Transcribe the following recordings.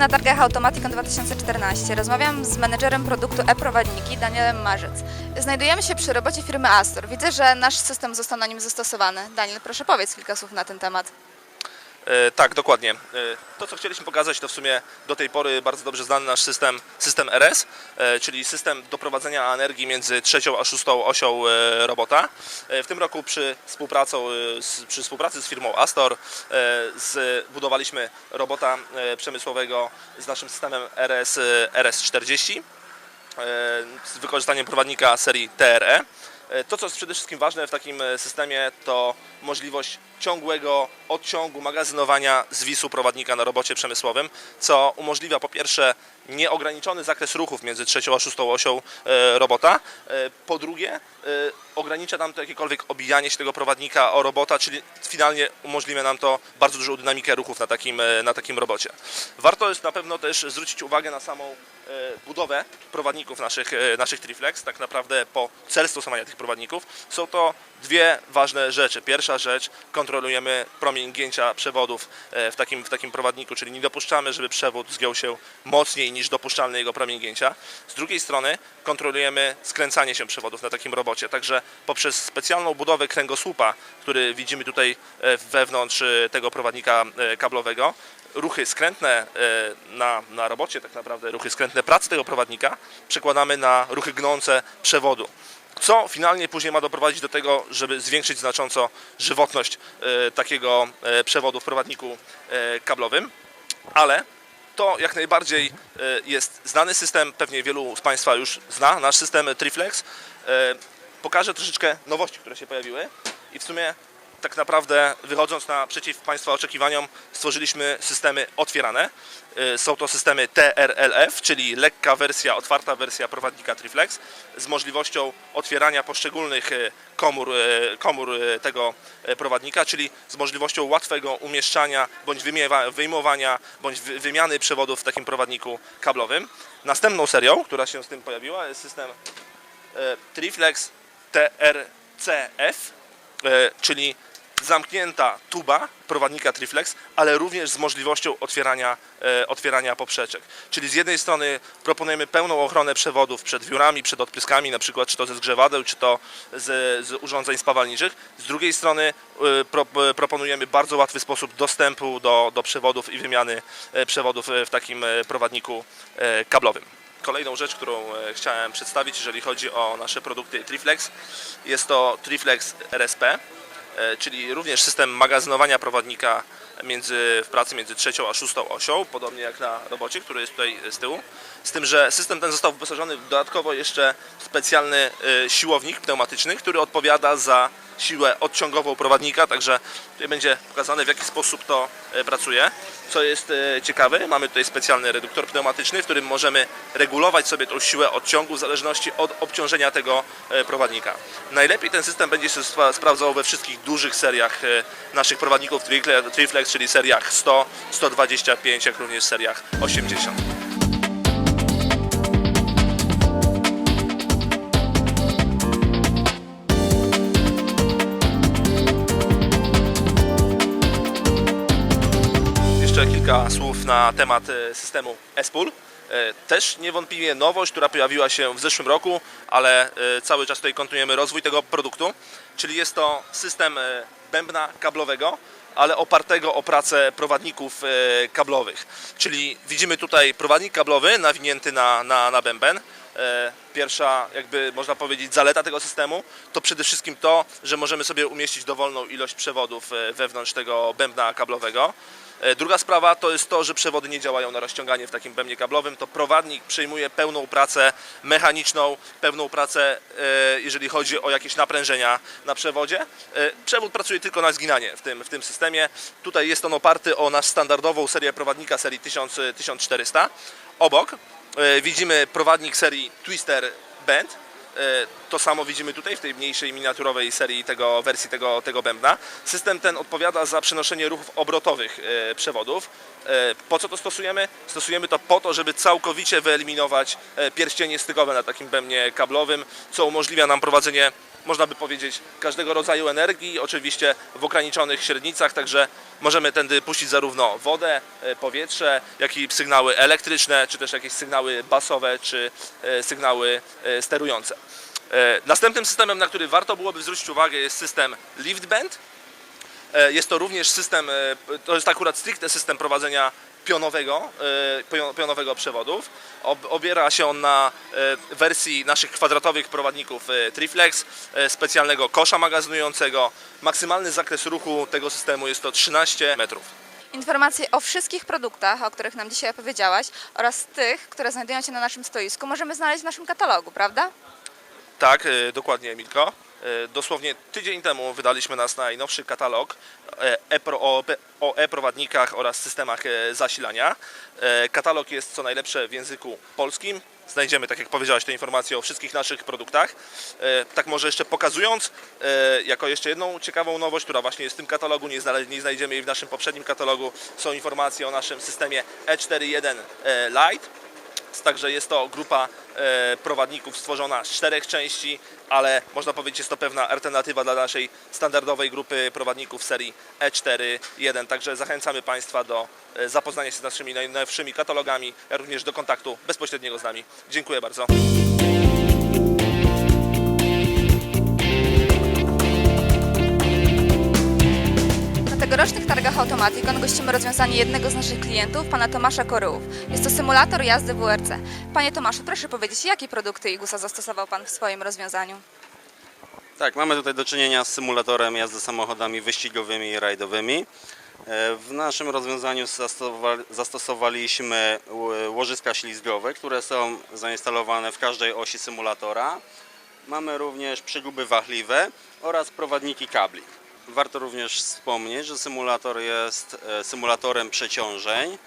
na targach Automaticon 2014. Rozmawiam z menedżerem produktu e-prowadniki Danielem Marzec. Znajdujemy się przy robocie firmy Astor. Widzę, że nasz system został na nim zastosowany. Daniel, proszę powiedz kilka słów na ten temat. E, tak, dokładnie. E, to, co chcieliśmy pokazać, to w sumie do tej pory bardzo dobrze znany nasz system, system RS, e, czyli system doprowadzenia energii między trzecią a szóstą osią robota. W tym roku przy, przy współpracy z firmą Astor zbudowaliśmy robota przemysłowego z naszym systemem RS, e, RS40 e, z wykorzystaniem prowadnika serii TRE. To, co jest przede wszystkim ważne w takim systemie, to możliwość ciągłego odciągu, magazynowania zwisu prowadnika na robocie przemysłowym, co umożliwia po pierwsze nieograniczony zakres ruchów między trzecią a szóstą osią e, robota, e, po drugie e, ogranicza nam to jakiekolwiek obijanie się tego prowadnika o robota, czyli finalnie umożliwia nam to bardzo dużą dynamikę ruchów na takim, na takim robocie. Warto jest na pewno też zwrócić uwagę na samą budowę prowadników naszych, naszych Triflex. Tak naprawdę po cel stosowania tych prowadników są to dwie ważne rzeczy. Pierwsza rzecz, kontrolujemy promień gięcia przewodów e, w takim, w takim prowadniku, czyli nie dopuszczamy, żeby przewód zgiął się mocniej niż dopuszczalny jego promień gięcia. Z drugiej strony kontrolujemy skręcanie się przewodów na takim robocie, także poprzez specjalną budowę kręgosłupa, który widzimy tutaj e, wewnątrz e, tego prowadnika kablowego, ruchy skrętne na, na robocie, tak naprawdę ruchy skrętne pracy tego prowadnika przekładamy na ruchy gnące przewodu. Co finalnie później ma doprowadzić do tego, żeby zwiększyć znacząco żywotność e, takiego e, przewodu w prowadniku e, kablowym, ale to jak najbardziej jest znany system, pewnie wielu z Państwa już zna, nasz system Triflex. Pokażę troszeczkę nowości, które się pojawiły i w sumie tak naprawdę wychodząc naprzeciw Państwa oczekiwaniom stworzyliśmy systemy otwierane. Y, Są to systemy TRLF, czyli lekka wersja, otwarta wersja prowadnika Triflex z możliwością otwierania poszczególnych y, komór, y, komór tego prowadnika, czyli z możliwością łatwego umieszczania bądź wyjmowania bądź wy- wymiany przewodów w takim prowadniku kablowym. Następną serią, która się z tym pojawiła jest system Triflex TRCF, czyli zamknięta tuba prowadnika Triflex, ale również z możliwością otwierania, e, otwierania poprzeczek. Czyli z jednej strony proponujemy pełną ochronę przewodów przed wiórami, przed odpryskami, na przykład czy to ze zgrzewadeł, czy to z, z urządzeń spawalniczych. Z drugiej strony e, pro, e, proponujemy bardzo łatwy sposób dostępu do, do przewodów i wymiany e, przewodów e, w takim e, prowadniku e, kablowym. Kolejną rzecz, którą e, chciałem przedstawić, jeżeli chodzi o nasze produkty Triflex, jest to Triflex RSP, czyli również system magazynowania prowadnika między, w pracy między trzecią a szóstą osią, podobnie jak na robocie, który jest tutaj z tyłu. Z tym, że system ten został wyposażony dodatkowo jeszcze specjalny e, siłownik pneumatyczny, który odpowiada za siłę odciągową prowadnika, także tutaj będzie pokazane w jaki sposób to e, pracuje. Co jest e, ciekawe, mamy tutaj specjalny reduktor pneumatyczny, w którym możemy regulować sobie tą siłę odciągu w zależności od obciążenia tego e, prowadnika. Najlepiej ten system będzie się spra- sprawdzał we wszystkich dużych seriach e, naszych prowadników Trifle- Triflex, czyli seriach 100, 125, jak również seriach 80. temat e, systemu ESPUL. E, Też niewątpliwie nowość, która pojawiła się w zeszłym roku, ale e, cały czas tutaj kontynuujemy rozwój tego produktu, czyli jest to system bębna kablowego, ale opartego o pracę prowadników kablowych. Czyli widzimy tutaj prowadnik kablowy nawinięty na, na, na bęben. Pierwsza, jakby można powiedzieć, zaleta tego systemu to przede wszystkim to, że możemy sobie umieścić dowolną ilość przewodów wewnątrz tego bębna kablowego. E, Druga sprawa to jest to, że przewody nie działają na rozciąganie w takim bębnie kablowym. To prowadnik przejmuje pełną pracę mechaniczną, pełną pracę, e, jeżeli chodzi o jakieś naprężenia na przewodzie. E, Przewód pracuje tylko na zginanie w tym, w tym systemie. Tutaj jest on oparty o nasz standardową serię prowadnika serii 1000, 1400. Obok widzimy prowadnik serii Twister Band. E, To samo widzimy tutaj w tej mniejszej miniaturowej serii tego, wersji tego, tego bębna. System ten odpowiada za przenoszenie ruchów obrotowych e, przewodów. E, Po co to stosujemy? Stosujemy to po to, żeby całkowicie wyeliminować pierścienie stykowe na takim bębnie kablowym, co umożliwia nam prowadzenie można by powiedzieć, każdego rodzaju energii, oczywiście w ograniczonych średnicach, także możemy tędy puścić zarówno wodę, e, powietrze, jak i sygnały elektryczne, czy też jakieś sygnały basowe, czy e, sygnały e, sterujące. Następnym systemem, na który warto byłoby zwrócić uwagę jest system LiftBand. Jest to również system, to jest akurat stricte system prowadzenia pionowego, e, pio- pionowego przewodów. Ob- Obiera się on na e, wersji naszych kwadratowych prowadników e, Triflex, specjalnego kosza magazynującego. Maksymalny zakres ruchu tego systemu jest to 13 metrów. Informacje o wszystkich produktach, o których nam dzisiaj opowiedziałaś oraz tych, które znajdują się na naszym stoisku możemy znaleźć w naszym katalogu, prawda? Tak, dokładnie, Milko. E, Dosłownie tydzień temu wydaliśmy nasz najnowszy katalog e, o, e-prowadnikach oraz systemach e, zasilania. Katalog jest co najlepsze w języku polskim. Znajdziemy, tak jak powiedziałaś, te informacje o wszystkich naszych produktach. Tak może jeszcze pokazując, jako jeszcze jedną ciekawą nowość, która właśnie jest w tym katalogu, nie, znajdziemy jej w naszym poprzednim katalogu, są informacje o naszym systemie E41 e, Lite. Także jest to grupa e, prowadników stworzona z czterech części, ale można powiedzieć, jest to pewna alternatywa dla naszej standardowej grupy prowadników serii E4.1. Także zachęcamy Państwa do e, zapoznania się z naszymi najnowszymi katalogami, również do kontaktu bezpośredniego z nami. Dziękuję bardzo. Tegorocznych targach Automaticon gościmy rozwiązanie jednego z naszych klientów, pana Tomasza Koryłów. Jest to symulator jazdy WRC. Panie Tomaszu, proszę powiedzieć, jakie produkty IGUSA zastosował pan w swoim rozwiązaniu? Tak, mamy tutaj do czynienia z symulatorem jazdy samochodami wyścigowymi i rajdowymi. E, W naszym rozwiązaniu zastosowa- zastosowaliśmy łożyska ślizgowe, które są zainstalowane w każdej osi symulatora. Mamy również przeguby wachliwe oraz prowadniki kabli. Warto również wspomnieć, że symulator jest e, symulatorem przeciążeń,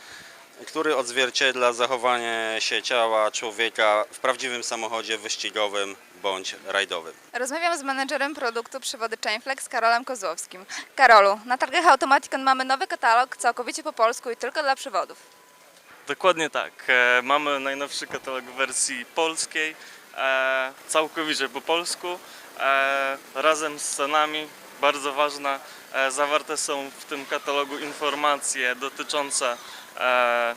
który odzwierciedla zachowanie się ciała człowieka w prawdziwym samochodzie wyścigowym bądź rajdowym. Rozmawiam z menedżerem produktu przewody Chainflex Karolem Kozłowskim. Karolu, na targach Automaticon mamy nowy katalog całkowicie po polsku i tylko dla przewodów. Dokładnie tak. E, Mamy najnowszy katalog w wersji polskiej, e, całkowicie po polsku, razem z cenami. Bardzo ważne, e, zawarte są w tym katalogu informacje dotyczące e,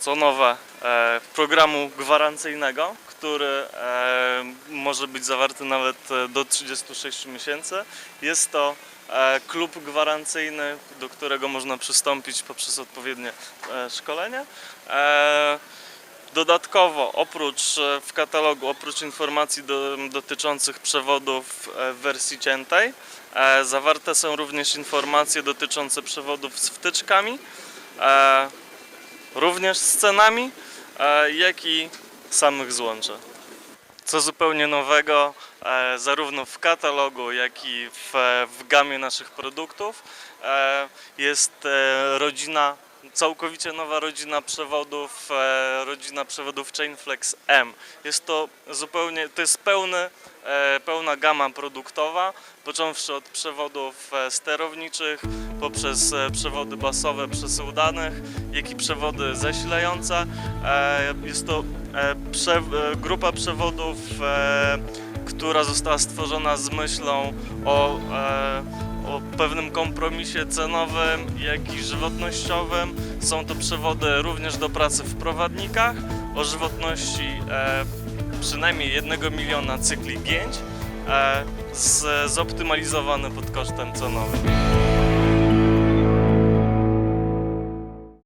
co nowe e, programu gwarancyjnego, który może być zawarty nawet do 36 miesięcy. Jest to klub gwarancyjny, do którego można przystąpić poprzez odpowiednie szkolenie. E, Dodatkowo, oprócz e, w katalogu, oprócz informacji do, dotyczących przewodów e, w wersji ciętej, e, zawarte są również informacje dotyczące przewodów z wtyczkami, również z cenami, jak i samych złączy. Co zupełnie nowego, zarówno w katalogu, jak i w, w gamie naszych produktów, jest rodzina, całkowicie nowa rodzina przewodów, e, rodzina przewodów Chainflex M. Jest to zupełnie, to jest pełny, e, pełna gama produktowa, począwszy od przewodów e, sterowniczych, poprzez przewody basowe przesył danych, jak i przewody zasilające. Jest to prze, grupa przewodów, która została stworzona z myślą o, o pewnym kompromisie cenowym, jak i żywotnościowym. Są to przewody również do pracy w prowadnikach o żywotności e, przynajmniej 1 miliona cykli gięć, e, z, zoptymalizowany pod kosztem cenowym.